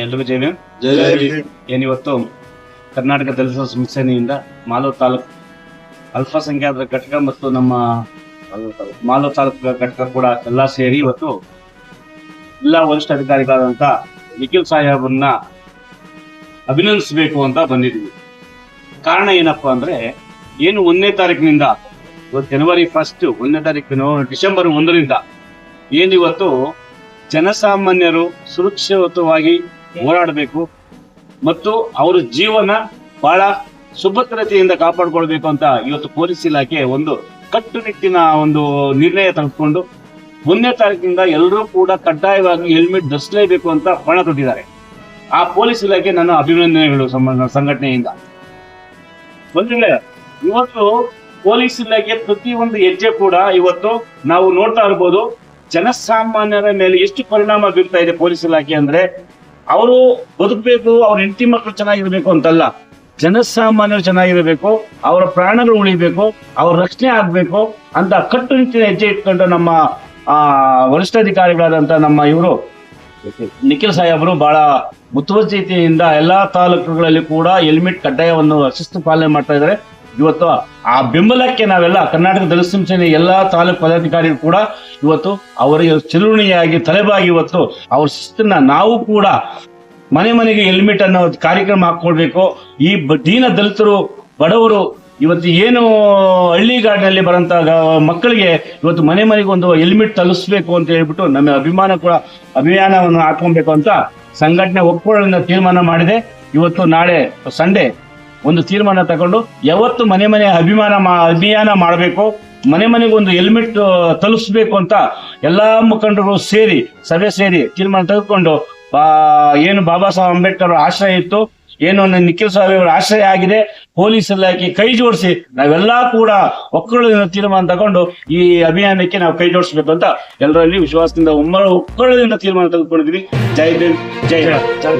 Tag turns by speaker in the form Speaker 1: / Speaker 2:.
Speaker 1: ಎಲ್ರಿಗೂ ಜೈ ಭೀಮ್
Speaker 2: ಇವತ್ತು.
Speaker 1: ಏನಿವತ್ತು ಕರ್ನಾಟಕ ದಲಿತ ಸಂಸ್ಥೆಯಿಂದ ಮಾಲೂರು ತಾಲೂಕು ಅಲ್ಪಸಂಖ್ಯಾತರ ಘಟಕ ಮತ್ತು ನಮ್ಮ ಮಾಲೂರು ತಾಲೂಕು ಘಟಕ ಕೂಡ ಎಲ್ಲ ಸೇರಿ ಇವತ್ತು ಎಲ್ಲಾ ವರಿಷ್ಠ ಅಧಿಕಾರಿಗಳಾದಂತ ನಿಖಿಲ್ ಸಾಹೇಬ್ರನ್ನ ಅಭಿನಂದಿಸಬೇಕು ಅಂತ ಬಂದಿದ್ದೀವಿ ಕಾರಣ ಏನಪ್ಪಾ ಅಂದ್ರೆ ಏನು ಒಂದನೇ ತಾರೀಕಿನಿಂದ ಇವತ್ತು ಜನವರಿ ಫಸ್ಟ್ ಒಂದನೇ ತಾರೀಕಿನ ಡಿಸೆಂಬರ್ ಒಂದರಿಂದ ಏನಿವತ್ತು ಜನಸಾಮಾನ್ಯರು ಸುರಕ್ಷಿತವಾಗಿ ಓಡಾಡಬೇಕು ಮತ್ತು ಅವರ ಜೀವನ ಬಹಳ ಸುಭದ್ರತೆಯಿಂದ ಕಾಪಾಡಿಕೊಳ್ಬೇಕು ಅಂತ ಇವತ್ತು ಪೊಲೀಸ್ ಇಲಾಖೆ ಒಂದು ಕಟ್ಟುನಿಟ್ಟಿನ ಒಂದು ನಿರ್ಣಯ ತೆಗೆದುಕೊಂಡು ಒಂದನೇ ತಾರೀಕಿನಿಂದ ಎಲ್ಲರೂ ಕೂಡ ಕಡ್ಡಾಯವಾಗಿ ಹೆಲ್ಮೆಟ್ ಧರಿಸಲೇಬೇಕು ಅಂತ ಪಣ ತೊಟ್ಟಿದ್ದಾರೆ ಆ ಪೊಲೀಸ್ ಇಲಾಖೆ ನನ್ನ ಅಭಿನಂದನೆಗಳು ಸಂಘಟನೆಯಿಂದ. ವೇಳೆ ಇವತ್ತು ಪೊಲೀಸ್ ಇಲಾಖೆ ಒಂದು ಹೆಜ್ಜೆ ಕೂಡ ಇವತ್ತು ನಾವು ನೋಡ್ತಾ ಇರ್ಬೋದು. ಜನಸಾಮಾನ್ಯರ ಮೇಲೆ ಎಷ್ಟು ಪರಿಣಾಮ ಬೀರ್ತಾ ಇದೆ ಪೊಲೀಸ್ ಇಲಾಖೆ ಅಂದ್ರೆ, ಅವರು ಬದುಕಬೇಕು, ಅವ್ರ ಹೆಂಡತಿ ಮಕ್ಕಳು ಚೆನ್ನಾಗಿರ್ಬೇಕು ಅಂತಲ್ಲ. ಜನಸಾಮಾನ್ಯರು ಚೆನ್ನಾಗಿರಬೇಕು, ಅವರ ಪ್ರಾಣಗಳು ಉಳಿಬೇಕು, ಅವ್ರ ರಕ್ಷಣೆ ಆಗ್ಬೇಕು ಅಂತ ಕಟ್ಟುನಿಟ್ಟಿನ ಹೆಜ್ಜೆ ಇಟ್ಕೊಂಡು ನಮ್ಮ, ಆ ವರಿಷ್ಠಾಧಿಕಾರಿಗಳಾದಂತ ನಮ್ಮ ಇವರು, ನಿಖಿಲ್ ಸಾಹೇಬರು ಬಹಳ ಮುತುವರ್ಜಿತಿಯಿಂದ ಎಲ್ಲಾ ತಾಲೂಕುಗಳಲ್ಲಿ ಕೂಡ ಹೆಲ್ಮೆಟ್ ಕಡ್ಡಾಯವನ್ನು ಶಿಸ್ತು ಪಾಲನೆ ಮಾಡ್ತಾ ಇದ್ದಾರೆ. ಇವತ್ತು ಆ ಬೆಂಬಲಕ್ಕೆ ನಾವೆಲ್ಲ ಕರ್ನಾಟಕ ದಲಿತ ಎಲ್ಲಾ ತಾಲೂಕು ಪದಾಧಿಕಾರಿಗಳು ಕೂಡ ಇವತ್ತು ಅವರಿಗೆ ಚಲುವಣಿಯಾಗಿ ತಲೆಬಾಗಿ ಇವತ್ತು ಅವ್ರ ಶಿಸ್ತನ್ನ ನಾವು ಕೂಡ ಮನೆ ಮನೆಗೆ ಹೆಲ್ಮೆಟ್ ಅನ್ನೋ ಕಾರ್ಯಕ್ರಮ ಹಾಕೊಳ್ಬೇಕು ಈ ದೀನ ದಲಿತರು, ಬಡವರು ಇವತ್ತು ಏನು ಹಳ್ಳಿಗಾಡಿನಲ್ಲಿ ಬರೋಂಥ ಮಕ್ಕಳಿಗೆ ಇವತ್ತು ಮನೆ ಮನೆಗೆ ಒಂದು ಹೆಲ್ಮೆಟ್ ತಲುಪಿಸ್ಬೇಕು ಅಂತ ಹೇಳ್ಬಿಟ್ಟು ನಮ್ಮ ಅಭಿಮಾನ ಕೂಡ ಅಭಿಯಾನವನ್ನು ಹಾಕೊಬೇಕು ಅಂತ ಸಂಘಟನೆ ಒಪ್ಕೊಳ್ಳೋ ತೀರ್ಮಾನ ಮಾಡಿದೆ. ಇವತ್ತು ನಾಳೆ ಸಂಡೇ ಒಂದು ತೀರ್ಮಾನ ತಗೊಂಡು ಯಾವತ್ತು ಮನೆ ಮನೆ ಅಭಿಮಾನ ಮಾ- ಅಭಿಯಾನ ಮಾಡಬೇಕು ಮನೆ ಮನೆಗೆ ಒಂದು ಹೆಲ್ಮೆಟ್ ತಲುಪಿಸ್ಬೇಕು ಅಂತ ಎಲ್ಲಾ ಮುಖಂಡರು ಸೇರಿ ಸಭೆ ಸೇರಿ ತೀರ್ಮಾನ ತೆಗೆದುಕೊಂಡು ಏನು ಬಾಬಾ ಸಾಹೇಬ್ ಅಂಬೇಡ್ಕರ್ ಅವ್ರ ಆಶ್ರಯ ಇತ್ತು ಏನು ನಿಖಿಲ್ ಸ್ವಾಮಿ ಅವರ ಆಶ್ರಯ ಆಗಿದೆ ಪೊಲೀಸ್ ಇಲಾಖೆ ಕೈ ಜೋಡಿಸಿ ನಾವೆಲ್ಲಾ ಕೂಡ ಒಕ್ಕಲಿನ ತೀರ್ಮಾನ ತಗೊಂಡು ಈ ಅಭಿಯಾನಕ್ಕೆ ನಾವು ಕೈ ಜೋಡಿಸ್ಬೇಕು ಅಂತ ಎಲ್ಲರಲ್ಲಿ ವಿಶ್ವಾಸದಿಂದ ಒಮ್ಮರ ಒಕ್ಕಳದಿಂದ ತೀರ್ಮಾನ ತೆಗೆದುಕೊಂಡಿದ್ವಿ. ಜೈ ಭೀಮ್ ಜೈ. ಜೈ